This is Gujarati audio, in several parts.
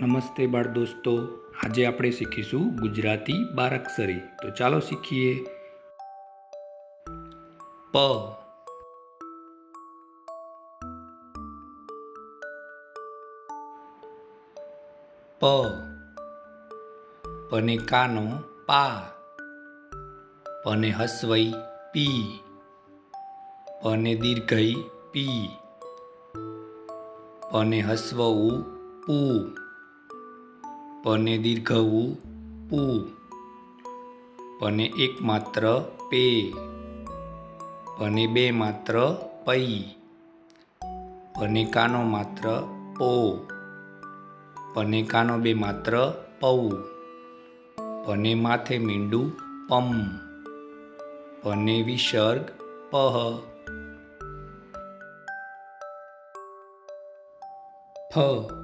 નમસ્તે બાળ દોસ્તો. આજે આપણે શીખીશું ગુજરાતી બારાક્ષરી તો ચાલો શીખીએ. પ. પ. પને કાનો પા. પને હસવઈ પી. પને દીર્ઘઈ પી. પને હસવવું પૂ. પને દીર્ઘવું પુ પને એક માત્ર પે પને બે માત્ર પૈ પને કાનો માત્ર પો પને કાનો બે માત્ર પૌ પને માથે મીંડું પમ પને વિસર્ગ પહ ફ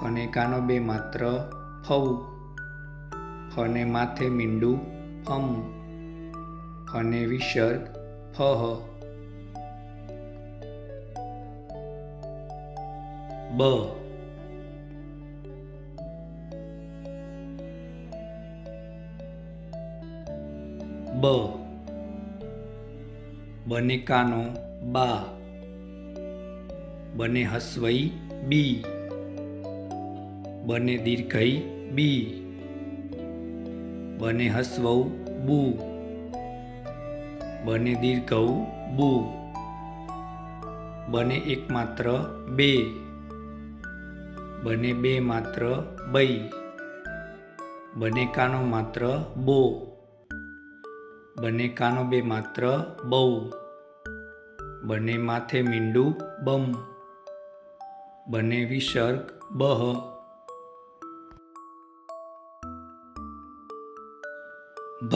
ફને કાનો બે માત્ર ફૌ ફને માથે મીંડું ફમ ફને વિસર્ગ ફહ. બ. બ. બને કાનો બા. બને હસવઈ બી. બને દીર્ઘઈ બી. બને હસવઉ બુ. બને દીર્ઘઉ બુ. બને એક માત્ર બે. બને બે માત્ર બઈ. બને કાનો માત્ર બો. બને કાનો બે માત્ર બહુ બને માથે મીંડું બમ. બને વિસર્ગ બહ. ભ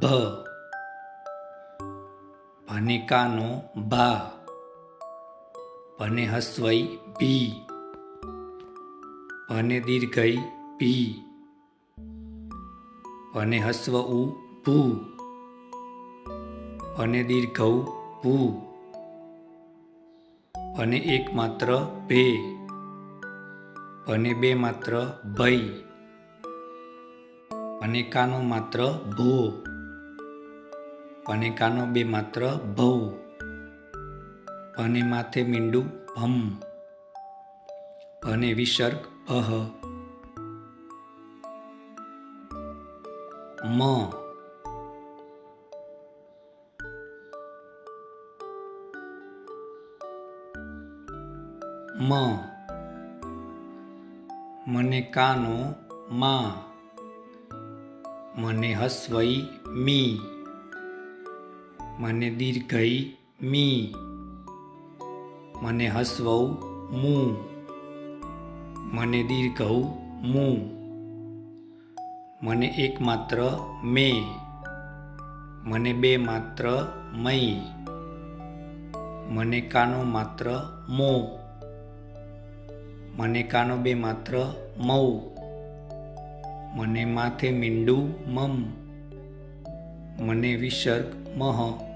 ભ ભનિકાનો ભા ભને હસ્વઈ ભી ભને દીર્ઘઈ ભી ભને ઉ ભૂ ભને દીર્ઘઉ ભૂ ભને એકમાત્ર ભે ભને બે માત્ર ભય અને કાનો માત્ર ભો. અને કાનો બે માત્ર ભૌ અને માથે મીંડું ભમ. અને વિસર્ગ અહ. મ. મ. મને કાનો મા. મને હસવઈ મી. મને દીર્ઘઈ મી. મને હસવઉ મું. મને દીર્ઘઉ મું. મને એક માત્ર મે. મને બે માત્ર મય મને કાનો માત્ર મો. મને કાનો બે માત્ર મૌ મને માથે મીંડું મમ. મને વિસર્ગ મહ.